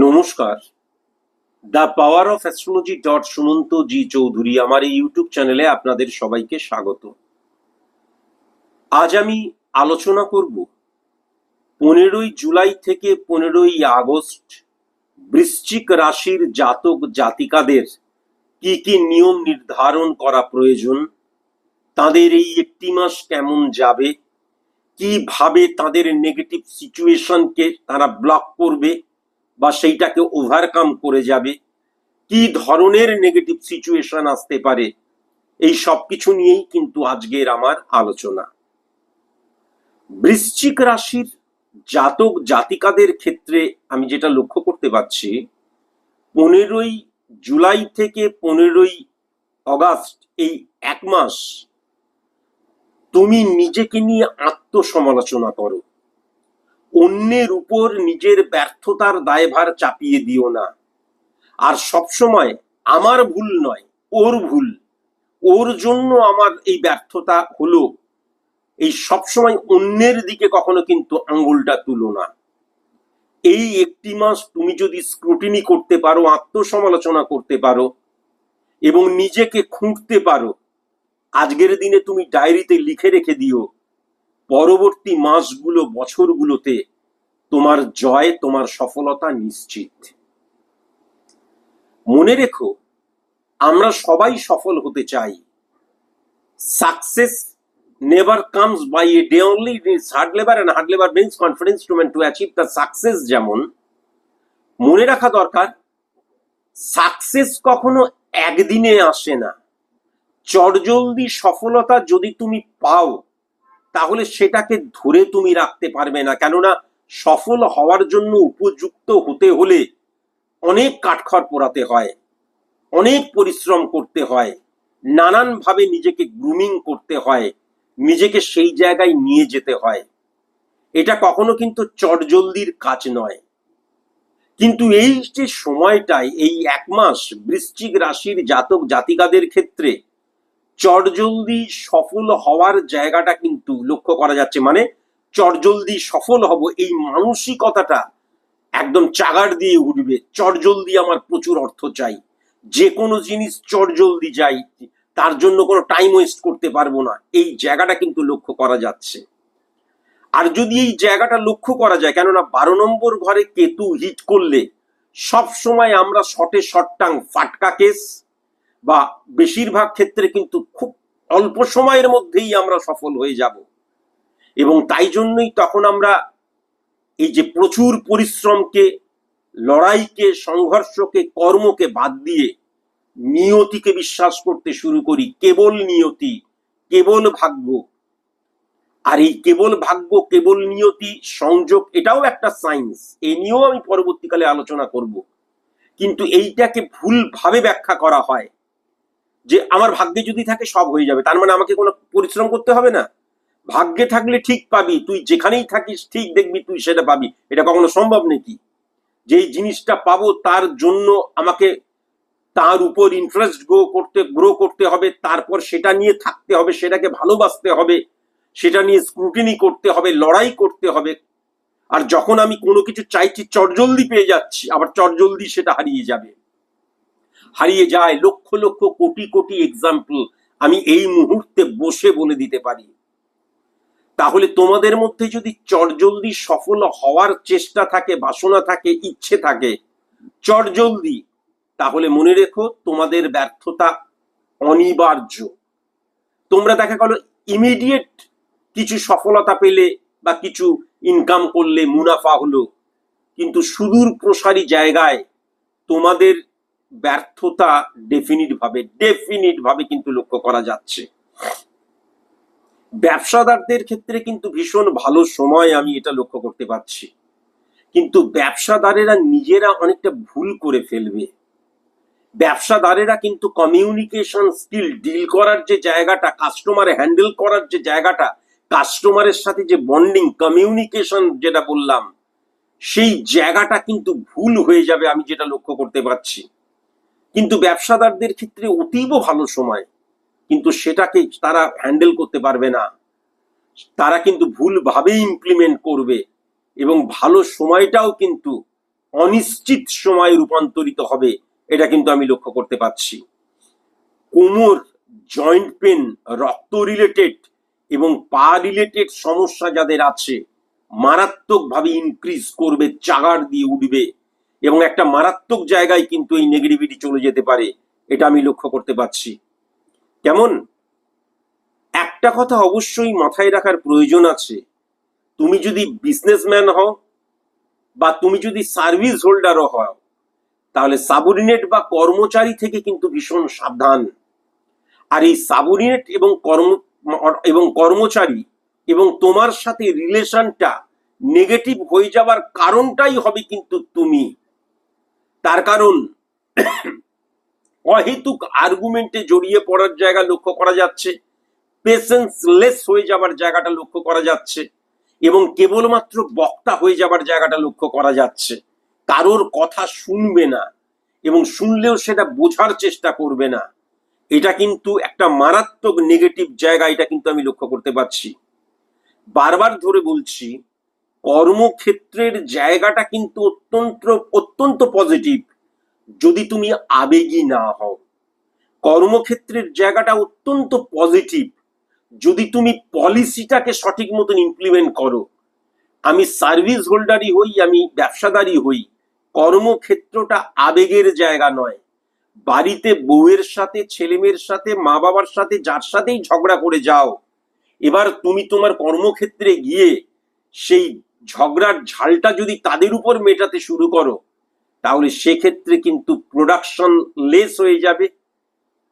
নমস্কার। The power of astrology dot Sumanta ji Chowdhury আমার এই ইউটিউব চ্যানেলে আপনাদের সবাইকে স্বাগত। আজ আমি আলোচনা করব পনেরোই জুলাই থেকে পনেরোই আগস্ট বৃশ্চিক রাশির জাতক জাতিকাদের কি কি নিয়ম নির্ধারণ করা প্রয়োজন, তাদের এই একটি মাস কেমন যাবে, কীভাবে তাদের নেগেটিভ সিচুয়েশনকে তারা ব্লক করবে বা সেইটাকে ওভারকাম করে যাবে। কি ধরনের নেগেটিভ সিচুয়েশন আসতে পারে? এই সব কিছু নিয়েই কিন্তু আজকের আমার আলোচনা। বৃশ্চিক রাশির জাতক জাতিকাদের ক্ষেত্রে আমি যেটা লক্ষ্য করতে পারছি, পনেরোই জুলাই থেকে পনেরোই অগাস্ট এই এক মাস তুমি নিজেকে নিয়ে আত্মসমালোচনা করো। অন্যের উপর নিজের ব্যর্থতার দায়ভার চাপিয়ে দিও না। আর সবসময় আমার ভুল নয়, ওর ভুল। ওর জন্য আমার এই ব্যর্থতা হলো। এই সবসময় অন্যের দিকে কখনো কিন্তু আঙ্গুলটা তুলো না। এই একটি মাস তুমি যদি স্ক্রুটিনি করতে পারো, আত্মসমালোচনা করতে পারো এবং নিজেকে খুঁটতে পারো, আজকের দিনে তুমি ডায়েরিতে লিখে রেখে দিও পরবর্তী মাসগুলো, বছরগুলোতে তোমার জয়, তোমার সফলতা নিশ্চিত। মনে রেখো, আমরা সবাই সফল হতে চাই। Success never comes by a day only hard labour and hard labour means confidence to man to achieve the success যেমন। মনে রাখা দরকার সাকসেস কখনো একদিনে আসে না। চটজলদি সফলতা যদি তুমি পাও তাহলে সেটাকে ধরে তুমি রাখতে পারবে না। কেননা সফল হওয়ার জন্য উপযুক্ত হতে হলে অনেক কাঠখড় পোড়াতে হয়, অনেক পরিশ্রম করতে হয়, নানানভাবে নিজেকে গ্রুমিং করতে হয়, নিজেকে সেই জায়গায় নিয়ে যেতে হয়। এটা কখনো কিন্তু চটজলদির কাজ নয়। কিন্তু এই যে সময়টায় এই এক মাস বৃশ্চিক রাশির জাতক জাতিকাদের ক্ষেত্রে চটজলদি সফল হওয়ার জায়গাটা কিন্তু লক্ষ্য করা যাচ্ছে। মানে চটজলদি সফল হব এই মানসিকতাটা একদম চাগার দিয়ে উঠবে। চটজলদি আমার প্রচুর অর্থ চাই। যে কোনো জিনিস চটজলদি চাই তার জন্য কোনো টাইম ওয়েস্ট করতে পারব না। এই জায়গাটা কিন্তু লক্ষ্য করা যাচ্ছে। আর যদি এই জায়গাটা লক্ষ্য করা যায়, কেননা বারো নম্বর ঘরে কেতু হিট করলে সব সময় আমরা শটে শটটাং ফাটকা কেস বা বেশিরভাগ ক্ষেত্রে কিন্তু খুব অল্প সময়ের মধ্যেই আমরা সফল হয়ে যাব। এবং তাই জন্যই তখন আমরা এই যে প্রচুর পরিশ্রমকে, লড়াইকে, সংঘর্ষকে, কর্মকে বাদ দিয়ে নিয়তিকে বিশ্বাস করতে শুরু করি, কেবল নিয়তি, কেবল ভাগ্য। আর এই কেবল ভাগ্য, কেবল নিয়তি, সংযোগ এটাও একটা সায়েন্স এ নিয়েও আমি পরবর্তীকালে আলোচনা করব। কিন্তু এইটাকে ভুলভাবে ব্যাখ্যা করা হয়। যে আমার ভাগ্যে যদি থাকে সব হয়ে যাবে। তার মানে আমাকে কোনো পরিশ্রম করতে হবে না। ভাগ্যে থাকলে ঠিক পাবি। তুই যেখানেই থাকিস, ঠিক দেখবি তুই সেটা পাবি। এটা কখনো সম্ভব নাকি? যেই জিনিসটা পাবো তার জন্য আমাকে তার উপর ইন্টারেস্ট গ্রো করতে গ্রো করতে হবে। তারপর সেটা নিয়ে থাকতে হবে, সেটাকে ভালোবাসতে হবে। সেটা নিয়ে স্ক্রুটিনি করতে হবে, লড়াই করতে হবে। আর যখন আমি কোনো কিছু চাইছি, চটজলদি পেয়ে যাচ্ছি, আবার চটজলদি সেটা হারিয়ে যাবে। হারিয়ে যায়, লক্ষ লক্ষ, কোটি কোটি এক্সাম্পল আমি এই মুহূর্তে বসে বলে দিতে পারি। তাহলে তোমাদের মধ্যে যদি চটজলদি সফল হওয়ার চেষ্টা থাকে, বাসনা থাকে, ইচ্ছে থাকে, চটজলদি, তাহলে মনে রেখো তোমাদের ব্যর্থতা অনিবার্য। তোমরা দেখা গেল ইমিডিয়েট কিছু সফলতা পেলে বা কিছু ইনকাম করলে, মুনাফা হলো। কিন্তু সুদূর প্রসারী জায়গায় তোমাদের ব্যর্থতা ডেফিনিট ভাবে ডেফিনিট ভাবে কিন্তু লক্ষ্য করা যাচ্ছে। ব্যবসাদারদের ক্ষেত্রে কিন্তু ভীষণ ভালো সময় আমি এটা লক্ষ্য করতে পারছি। কিন্তু ব্যবসাদারেরা নিজেরা অনেকটা ভুল করে ফেলবে। ব্যবসাদারেরা কিন্তু কমিউনিকেশন স্কিল ডিল করার যে জায়গাটা কাস্টমার হ্যান্ডেল করার যে জায়গাটা কাস্টমারের সাথে যে বন্ডিং কমিউনিকেশন যেটা বললাম, সেই জায়গাটা কিন্তু ভুল হয়ে যাবে আমি যেটা লক্ষ্য করতে পারছি। কিন্তু ব্যবসাদারদের ক্ষেত্রে অতীব ভালো সময়। কিন্তু সেটাকে তারা হ্যান্ডেল করতে পারবে না। তারা কিন্তু ভুলভাবে ইমপ্লিমেন্ট করবে এবং ভালো সময়টাও কিন্তু অনিশ্চিত সময়ে রূপান্তরিত হবে, এটা কিন্তু আমি লক্ষ্য করতে পারছি। কোমর জয়েন্ট পেন রক্ত রিলেটেড এবং পা রিলেটেড সমস্যা যাদের আছে, মারাত্মকভাবে ইনক্রিজ করবে, চাগার দিয়ে উঠবে। এবং একটা মারাত্মক জায়গায় কিন্তু এই নেগেটিভিটি চলে যেতে পারে, এটা আমি লক্ষ্য করতে পারছি। কেমন? একটা কথা অবশ্যই মাথায় রাখার প্রয়োজন আছে। তুমি যদি বিজনেসম্যান হও বা তুমি যদি সার্ভিস হোল্ডারও হও, তাহলে সাবঅর্ডিনেট বা কর্মচারী থেকে কিন্তু ভীষণ সাবধান। আর এই সাবঅর্ডিনেট এবং কর্ম, এবং কর্মচারী এবং তোমার সাথে রিলেশনটা নেগেটিভ হয়ে যাবার কারণটাই হবে কিন্তু তুমি। তার কারণ অহেতুক আর্গুমেন্টে জড়িয়ে পড়ার জায়গা লক্ষ্য করা যাচ্ছে পেশেন্সলেস হয়ে যাবার জায়গাটা লক্ষ্য করা যাচ্ছে, এবং কেবলমাত্র বক্তা হয়ে যাবার জায়গাটা লক্ষ্য করা যাচ্ছে। কারোর কথা শুনবে না, এবং শুনলেও সেটা বোঝার চেষ্টা করবে না। এটা কিন্তু একটা মারাত্মক নেগেটিভ জায়গা, এটা কিন্তু আমি লক্ষ্য করতে পারছি। বারবার ধরে বলছি কর্মক্ষেত্রের জায়গাটা কিন্তু অত্যন্ত অত্যন্ত পজিটিভ যদি তুমি আবেগী না হও। কর্মক্ষেত্রের জায়গাটা অত্যন্ত পজিটিভ যদি তুমি পলিসিটাকে সঠিক মতন ইমপ্লিমেন্ট করো। আমি সার্ভিস হোল্ডারই হই, আমি ব্যবসাদারই হই, কর্মক্ষেত্রটা আবেগের জায়গা নয়। বাড়িতে বউয়ের সাথে, ছেলেমেয়ের সাথে মা বাবার সাথে, যার সাথেই ঝগড়া করে যাও। এবার তুমি তোমার কর্মক্ষেত্রে গিয়ে সেই ঝগড়ার ঝালটা যদি তাদের উপর মেটাতে শুরু করো, তাহলে সেক্ষেত্রে কিন্তু প্রোডাকশন লেস হয়ে যাবে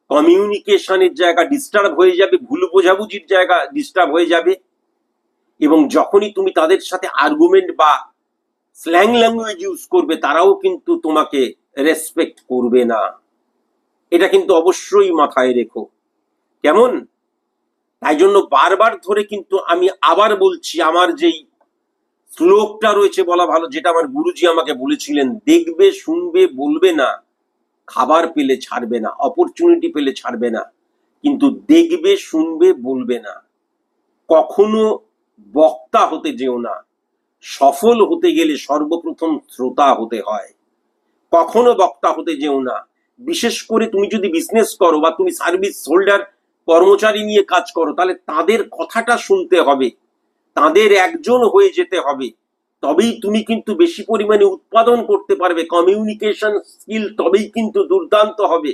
কমিউনিকেশনের জায়গা ডিস্টার্ব হয়ে যাবে, ভুল বোঝাবুঝির জায়গা ডিস্টার্ব হয়ে যাবে এবং যখনই তুমি তাদের সাথে আর্গুমেন্ট বা স্ল্যাং ল্যাঙ্গুয়েজ ইউজ করবে, তারাও কিন্তু তোমাকে রেসপেক্ট করবে না। এটা কিন্তু অবশ্যই মাথায় রেখো। কেমন? তাই জন্য বারবার ধরে কিন্তু আমি আবার বলছি, আমার যেই শ্লোকটা রয়েছে বলা ভালো, যেটা আমার গুরুজি আমাকে বলেছিলেন, দেখবে, শুনবে, বলবে না, খাবার পেলে ছাড়বে না অপরচুনিটি পেলে ছাড়বে না, কিন্তু দেখবে, শুনবে, বলবে না। কখনো বক্তা হতে যেও না, সফল হতে গেলে সর্বপ্রথম শ্রোতা হতে হয়। কখনো বক্তা হতে যেও না, বিশেষ করে তুমি যদি বিজনেস করো বা তুমি সার্ভিস হোল্ডার কর্মচারী নিয়ে কাজ করো, তাহলে তাদের কথাটা শুনতে হবে। তাদের একজন হয়ে যেতে হবে। তবেই তুমি কিন্তু বেশি পরিমাণে উৎপাদন করতে পারবে। কমিউনিকেশন স্কিল তবেই কিন্তু দুর্দান্ত হবে।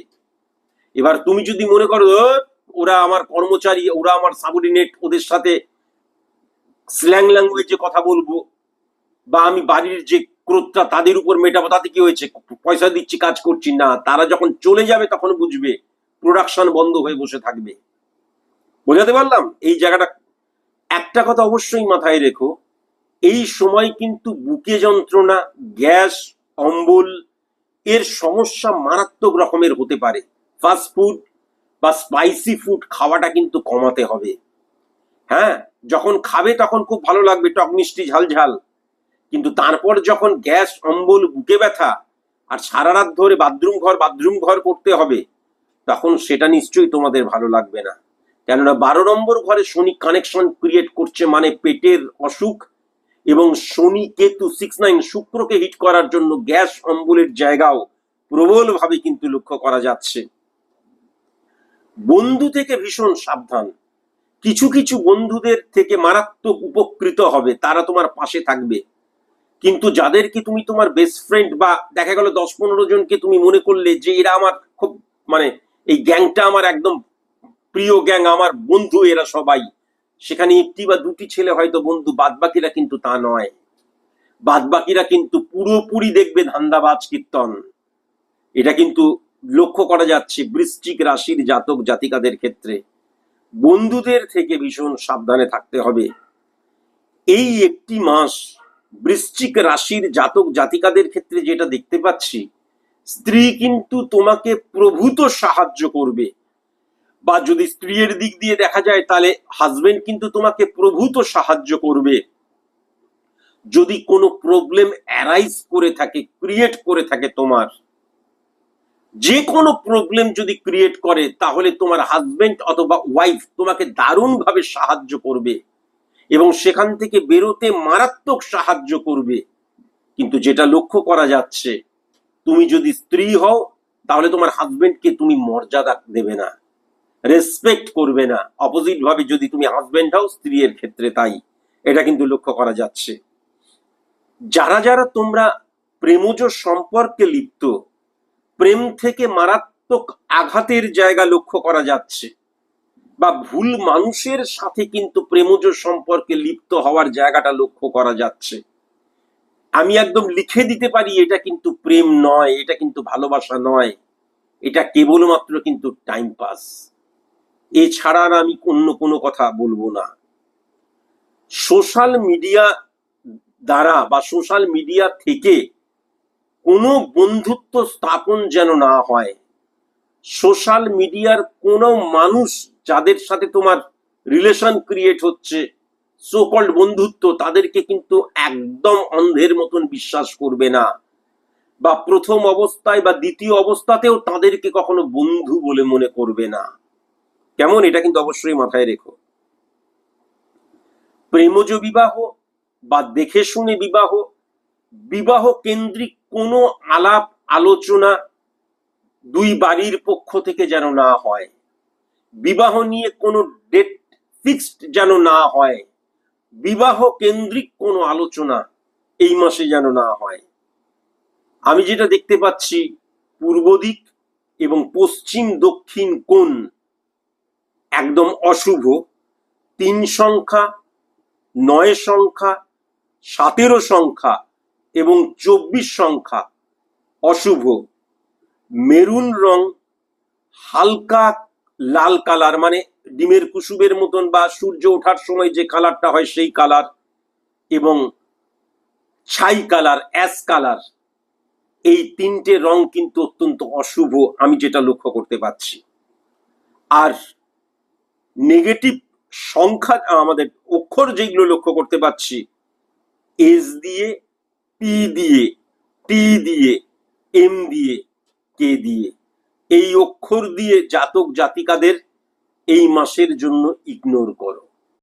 এবার তুমি যদি মনে করো "ও, ওরা আমার কর্মচারী ওরা আমার সাবঅর্ডিনেট ওদের সাথে স্ল্যাং ল্যাঙ্গুয়েজে কথা বলব বা আমি বাড়ির যে ক্রোধটা তাদের উপর মেটাবো তাতে কি হয়েছে? পয়সা দিচ্ছি কাজ করছি। না তারা যখন চলে যাবে তখন বুঝবে প্রোডাকশন বন্ধ হয়ে বসে থাকবে। বোঝাতে পারলাম? এই জায়গাটা একটা কথা অবশ্যই মাথায় রেখো, এই সময় কিন্তু বুকে যন্ত্রণা, গ্যাস, অম্বল, এর সমস্যা মারাত্মক রকমের হতে পারে। ফাস্ট ফুড বা স্পাইসি ফুড খাওয়াটা কিন্তু কমাতে হবে। হ্যাঁ যখন খাবে তখন খুব ভালো লাগবে, টক মিষ্টি ঝাল ঝাল কিন্তু তারপর যখন গ্যাস, অম্বল, বুকে ব্যথা আর সারা রাত ধরে বাথরুম ঘর বাথরুম ঘর করতে হবে, তখন সেটা নিশ্চয়ই তোমাদের ভালো লাগবে না। কেননা বারো নম্বর ঘরে শনি কানেকশন ক্রিয়েট করছে মানে পেটের অসুখ এবং শনি কেতু সিক্স নাইন শুক্রকে হিট করার জন্য গ্যাস অম্বলের জায়গাও প্রবলভাবে কিন্তু লক্ষ্য করা যাচ্ছে। বন্ধু থেকে ভীষণ সাবধান। কিছু কিছু বন্ধুদের থেকে মারাত্মক উপকৃত হবে, তারা তোমার পাশে থাকবে। কিন্তু যাদেরকে তুমি তোমার বেস্ট ফ্রেন্ড বা দেখা গেল দশ পনেরো জনকে তুমি মনে করলে যে এরা আমার খুব মানে এই গ্যাংটা আমার একদম প্রিয় গ্যাং আমার বন্ধু, এরা সবাই। সেখানে একটি বা দুটি ছেলে হয়তো বন্ধু, বাদবাকিরা কিন্তু তা নয়। বাদবাকিরা কিন্তু পুরোপুরি দেখবে ধান্দাবাজ কীর্তন। এটা কিন্তু লক্ষ্য করা যাচ্ছে বৃশ্চিক রাশির জাতক জাতিকাদের ক্ষেত্রে। বন্ধুদের থেকে ভীষণ সাবধানে থাকতে হবে। এই একটি মাস বৃশ্চিক রাশির জাতক জাতিকাদের ক্ষেত্রে যেটা দেখতে পাচ্ছি, স্ত্রী কিন্তু তোমাকে প্রভূত সাহায্য করবে। বা যদি স্ত্রীর দিক দিয়ে দেখা যায়, তাহলে হাজবেন্ড কিন্তু তোমাকে প্রভূত সাহায্য করবে। যদি কোনো প্রবলেম অ্যারাইজ করে থাকে ক্রিয়েট করে থাকে তোমার যে কোনো প্রবলেম যদি ক্রিয়েট করে, তাহলে তোমার হাজবেন্ড অথবা ওয়াইফ তোমাকে দারুণভাবে সাহায্য করবে এবং সেখান থেকে বেরোতে মারাত্মক সাহায্য করবে। কিন্তু যেটা লক্ষ্য করা যাচ্ছে, তুমি যদি স্ত্রী হও, তাহলে তোমার হাজবেন্ডকে তুমি মর্যাদা দেবে না। রেসপেক্ট করবে না। অপোজিট ভাবে যদি তুমি হাজবেন্ড হও, স্ত্রীর ক্ষেত্রে তাই। এটা কিন্তু লক্ষ্য করা যাচ্ছে। যারা যারা তোমরা প্রেমজ সম্পর্কে লিপ্ত, প্রেম থেকে মারাত্মক আঘাতের জায়গা লক্ষ্য করা যাচ্ছে। বা ভুল মানুষের সাথে কিন্তু প্রেমজ সম্পর্কে লিপ্ত হওয়ার জায়গাটা লক্ষ্য করা যাচ্ছে। আমি একদম লিখে দিতে পারি, এটা কিন্তু প্রেম নয়, এটা কিন্তু ভালোবাসা নয়। এটা কেবলমাত্র কিন্তু টাইম পাস এছাড়া আর আমি অন্য কোনো কথা বলব না। সোশ্যাল মিডিয়া দ্বারা বা সোশ্যাল মিডিয়া থেকে কোনো বন্ধুত্ব স্থাপন যেন না হয়, সোশ্যাল মিডিয়ার কোনো মানুষ যাদের সাথে তোমার রিলেশন ক্রিয়েট হচ্ছে সোকল্ড বন্ধুত্ব, তাদেরকে কিন্তু একদম অন্ধের মতন বিশ্বাস করবে না। বা প্রথম অবস্থায় বা দ্বিতীয় অবস্থাতেও তাদেরকে কখনো বন্ধু বলে মনে করবে না। কেমন? এটা কিন্তু অবশ্যই মাথায় রেখো। প্রেমজ বিবাহ বা দেখে শুনে বিবাহ বিবাহ কেন্দ্রিক কোনো আলাপ আলোচনা দুই বাড়ির পক্ষ থেকে যেন না হয়। বিবাহ নিয়ে কোনো ডেট ফিক্সড যেন না হয়। বিবাহ কেন্দ্রিক কোনো আলোচনা এই মাসে যেন না হয়। আমি যেটা দেখতে পাচ্ছি, পূর্ব দিক এবং পশ্চিম দক্ষিণ কোণ একদম অশুভ। তিন সংখ্যা, নয় সংখ্যা, সতেরো সংখ্যা এবং চব্বিশ সংখ্যা অশুভ। মেরুন রং হালকা লাল কালার মানে ডিমের কুসুমের মতন বা সূর্য ওঠার সময় যে কালারটা হয় সেই কালার এবং ছাই কালার, অ্যাশ কালার। এই তিনটে রং কিন্তু অত্যন্ত অশুভ, আমি যেটা লক্ষ্য করতে পারছি। আর নেগেটিভ সংখ্যা আমাদের অক্ষর যেগুলো লক্ষ্য করতে পারছি এস দিয়ে পি দিয়ে টি দিয়ে এম দিয়ে কে দিয়ে, এই অক্ষর দিয়ে জাতক জাতিকাদের এই মাসের জন্য ইগনোর করো।